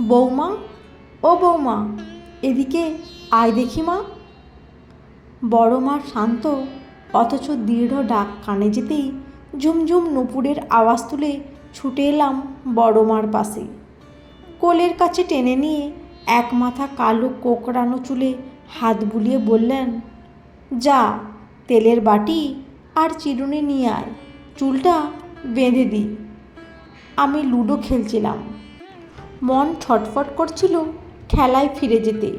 বৌমা, ও বৌমা, এদিকে আয় দেখি মা। বড় মার শান্ত, অথচ দৃঢ় ডাক কানে যেতেই ঝুমঝুম নুপুরের আওয়াজ তুলে ছুটে এলাম বড় মার পাশে। কোলের কাছে টেনে নিয়ে এক মাথা কালো কোকড়ানো চুলে হাত বুলিয়ে বললেন, যা, তেলের বাটি আর চিরুনি নিয়ে আয়, চুলটা বেঁধে দিই আমি লুডো খেলছিলাম। মন ছটফট করছিল খেলায় ফিরে যেতে।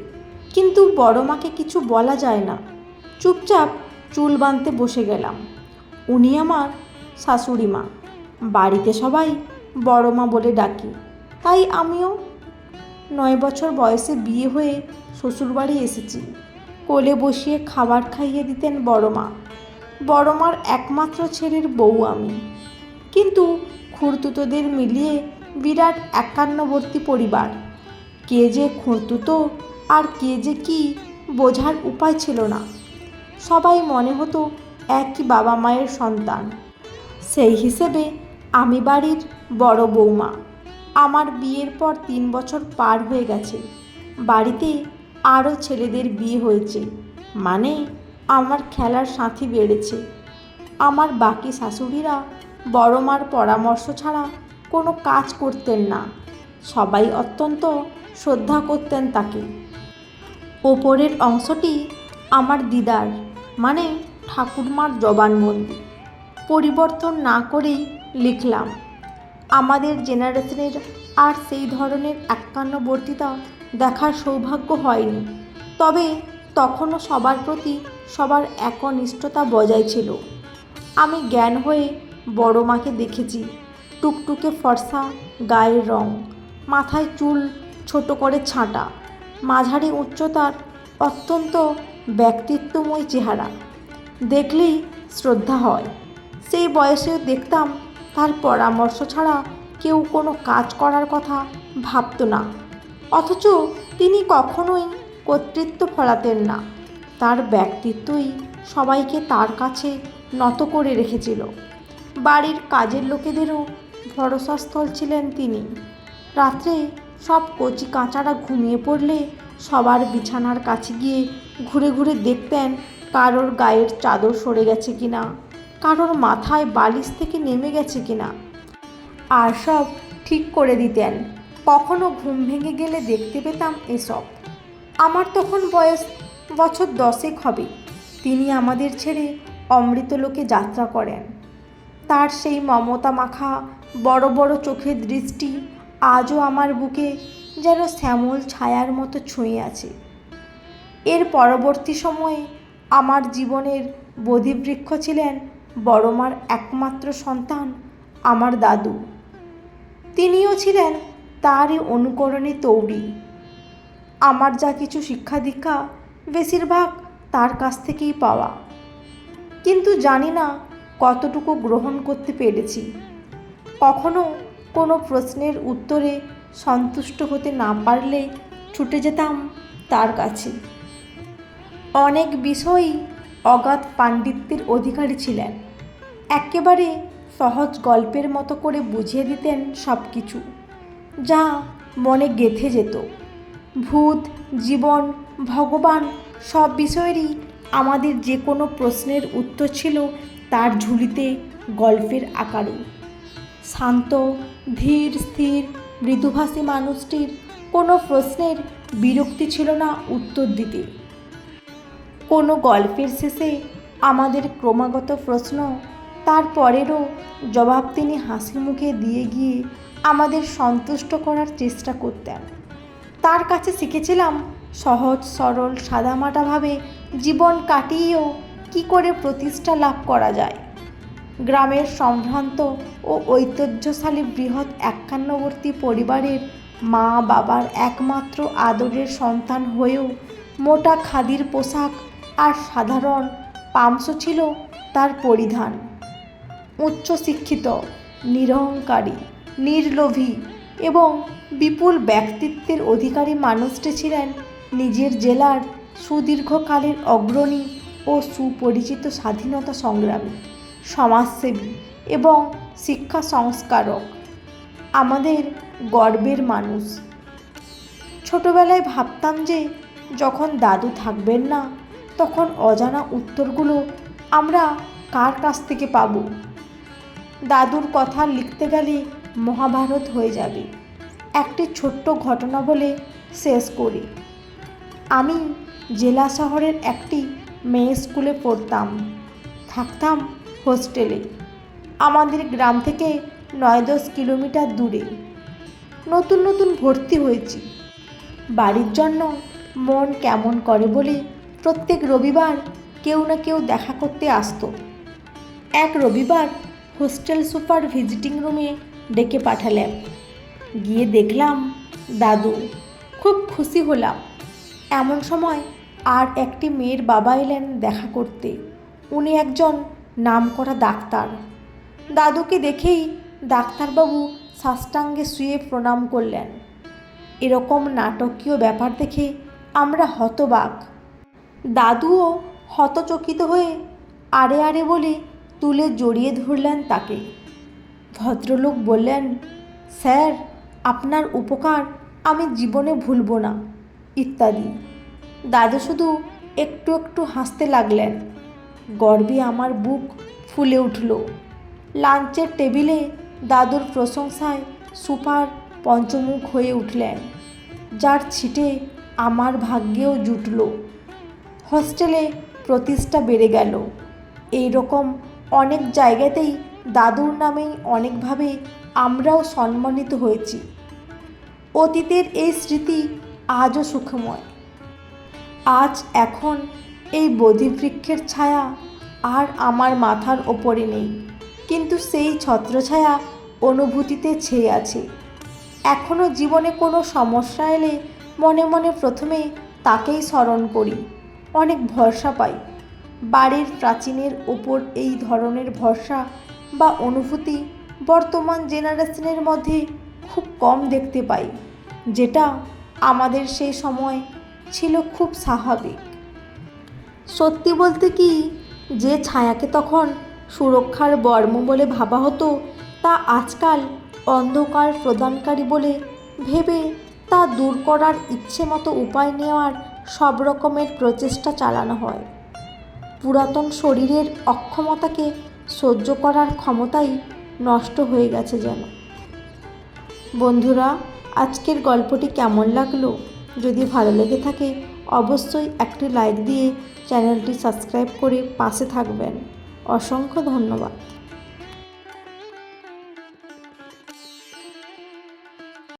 কিন্তু বড় মাকে কিছু বলা যায় না। চুপচাপ চুল বাঁধতে বসে গেলাম। উনি আমার শাশুড়ি মা। বাড়িতে সবাই বড় মা বলে ডাকি। তাই আমিও নয় বছর বয়সে বিয়ে হয়ে শ্বশুরবাড়ি এসেছি। কোলে বসিয়ে খাবার খাইয়ে দিতেন বড় মা। বড় মার একমাত্র ছেলের বউ আমি। কিন্তু খুঁড়তুতোদের মিলিয়ে বিরাট একান্নবর্তী পরিবার। কে যে খুঁড়তুতো আর কে যে কি বোঝার উপায় ছিল না। সবাই মনে হতো একই বাবা মায়ের সন্তান। সেই হিসেবে আমি বাড়ির বড় বৌমা। আমার বিয়ের পর তিন বছর পার হয়ে গেছে। বাড়িতে আরও ছেলেদের বিয়ে হয়েছে। মানে আমার খেলার সাথী বেড়েছে। আমার বাকি শাশুড়িরা বড় মার পরামর্শ ছাড়া কোনো কাজ করতেন না। সবাই অত্যন্ত শ্রদ্ধা করতেন তাকে। ওপরের অংশটি আমার দিদার মানে ঠাকুরমার জবানবন্দি পরিবর্তন না করেই লিখলাম। আমাদের জেনারেশনের আর সেই ধরনের একান্নবর্তিতা দেখার সৌভাগ্য হয়নি। তবে তখনও সবার প্রতি সবার একনিষ্ঠতা বজায় ছিল। আমি জ্ঞান হয়ে বড় মাকে দেখেছি। টুকটুকে ফর্সা গায়ের রং, মাথায় চুল ছোট করে ছাঁটা, মাঝারি উচ্চতার অত্যন্ত ব্যক্তিত্বময় চেহারা। দেখলেই শ্রদ্ধা হয়। সেই বয়সেও দেখতাম তার পরামর্শ ছাড়া কেউ কোনো কাজ করার কথা ভাবতো না। অথচ তিনি কখনোই কর্তৃত্ব ফলাতেন না। তার ব্যক্তিত্বই সবাইকে তার কাছে নত করে রেখেছিল। বাড়ির কাজের লোকেদেরও ভরসাস্থল ছিলেন তিনি। রাত্রে সব কচি কাঁচারা ঘুমিয়ে পড়লে সবার বিছানার কাছে গিয়ে ঘুরে ঘুরে দেখতেন কারোর গায়ের চাদর সরে গেছে কিনা, কারোর মাথায় বালিশ থেকে নেমে গেছে কিনা। আর সব ঠিক করে দিতেন। কখনো ঘুম ভেঙে গেলে দেখতে পেতাম এসব। আমার তখন বয়স বছর দশেক হবে। তিনি আমাদের ছেড়ে অমৃতলোকে যাত্রা করেন। তার সেই মমতা মাখা বড় বড় চোখের দৃষ্টি আজও আমার বুকে যেন শ্যামল ছায়ার মতো ছুঁয়ে আছে। এর পরবর্তী সময়ে আমার জীবনের বোধিবৃক্ষ ছিলেন বড়মার একমাত্র সন্তান আমার দাদু। তিনিও ছিলেন তারই অনুকরণে তৌরি আমার যা কিছু শিক্ষা দীক্ষা বেশিরভাগ তার কাছ থেকেই পাওয়া। কিন্তু জানি না কতটুকু গ্রহণ করতে পেরেছি। কখনো কোনো প্রশ্নের উত্তরে সন্তুষ্ট হতে না পারলে ছুটে যেতাম তার কাছে। অনেক বিষয়ই অগাধ পাণ্ডিত্যের অধিকারী ছিলেন। একেবারে সহজ গল্পের মতো করে বুঝিয়ে দিতেন সব কিছু যা মনে গেঁথে যেত। ভূত, জীবন, ভগবান সব বিষয়েরই আমাদের যে কোনো প্রশ্নের উত্তর ছিল তার ঝুলিতে গল্পের আকারে শান্ত, ধীর, স্থির, মৃদুভাষী মানুষটির কোনো প্রশ্নের বিরক্তি ছিল না উত্তর দিতে। কোনো গল্পের শেষে আমাদের ক্রমাগত প্রশ্ন তারপরেরও জবাব তিনি হাসি মুখে দিয়ে গিয়ে আমাদের সন্তুষ্ট করার চেষ্টা করতেন। তার কাছে শিখেছিলাম সহজ, সরল, সাদামাটাভাবে জীবন কাটিয়েও কি করে প্রতিষ্ঠা লাভ করা যায়। গ্রামের সম্ভ্রান্ত ও ঐতিহ্যশালী বৃহৎ একান্নবর্তী পরিবারের মা বাবার একমাত্র আদরের সন্তান হয়েও মোটা খাদির পোশাক আর সাধারণ পামসো ছিল তার পরিধান। উচ্চশিক্ষিত, নিরহংকারী, নির্লোভী এবং বিপুল ব্যক্তিত্বের অধিকারী মানুষটি ছিলেন নিজের জেলার সুদীর্ঘকালের অগ্রণী ও সুপরিচিত স্বাধীনতা সংগ্রামী। সমাজসেবী এবং শিক্ষা সংস্কারক। আমাদের গর্বের মানুষ। ছোটবেলায় ভাবতাম যে, যখন দাদু থাকবেন না, তখন অজানা উত্তরগুলো আমরা কার কাছ থেকে পাবো? দাদুর কথা লিখতে গেলে মহাভারত হয়ে যাবে। একটি ছোট্ট ঘটনা বলে শেষ করি। আমি জেলা শহরের একটি মেয়ে স্কুলে পড়তাম। থাকতাম হোস্টেলে। আমাদের গ্রাম থেকে নয় দশ কিলোমিটার দূরে। নতুন নতুন ভর্তি হয়েছি। বাড়ির জন্য মন কেমন করে বলে প্রত্যেক রবিবার কেউ না কেউ দেখা করতে আসতো। এক রবিবার হোস্টেল সুপার ভিজিটিং রুমে ডেকে পাঠালেন। গিয়ে দেখলাম, দাদু, খুব খুশি হলাম। এমন সময় আর একটি মেয়ের বাবা এলেন দেখা করতে। উনি একজন নামকরা ডাক্তার। দাদুকে দেখেই ডাক্তারবাবু সাষ্টাঙ্গে শুয়ে প্রণাম করলেন। এরকম নাটকীয় ব্যাপার দেখে আমরা হতবাক। দাদুও হতচকিত হয়ে আরে আরে বলে তুলে জড়িয়ে ধরলেন তাকে। ভদ্রলোক বললেন, স্যার, আপনার উপকার আমি জীবনে ভুলব না। ইত্যাদি। দাদু শুধু একটু একটু হাসতে লাগলেন। গর্বে আমার বুক ফুলে উঠল। লাঞ্চের টেবিলে দাদুর প্রশংসায় সুপার পঞ্চমুখ হয়ে উঠলেন, যার ছিটে আমার ভাগ্যেও জুটল। হস্টেলে প্রতিষ্ঠা বেড়ে গেল। এই রকম অনেক জায়গাতেই দাদুর নামেই অনেকভাবে আমরাও সম্মানিত হয়েছি। অতীতের এই স্মৃতি আজও সুখময়। আজ এখন এই বোধিবৃক্ষের ছায়া আর আমার মাথার ওপরে নেই। কিন্তু সেই ছত্রছায়া অনুভূতিতে ছেয়ে আছে। এখনও জীবনে কোনো সমস্যা এলে মনে মনে প্রথমে তাকেই স্মরণ করি। অনেক ভরসা পাই। বাড়ির প্রাচীনের ওপর এই ধরনের ভরসা বা অনুভূতি বর্তমান জেনারেশনের মধ্যে খুব কম দেখতে পাই। যেটা আমাদের সেই সময় ছিল খুব স্বাভাবিক। সত্যি বলতে কি, যে ছায়াকে তখন সুরক্ষার বর্ম বলে ভাবা হতো, তা আজকাল অন্ধকার প্রদানকারী বলে ভেবে তা দূর করার ইচ্ছে মতো উপায় নেওয়ার সব রকমের প্রচেষ্টা চালানো হয়। পুরাতন শরীরের অক্ষমতাকে সহ্য করার ক্ষমতাই নষ্ট হয়ে গেছে যেন। বন্ধুরা, আজকের গল্পটি কেমন লাগল? যদি ভালো লেগে থাকে অবশ্যই একটি লাইক দিয়ে চ্যানেলটি সাবস্ক্রাইব করে পাশে থাকবেন। অসংখ্য ধন্যবাদ।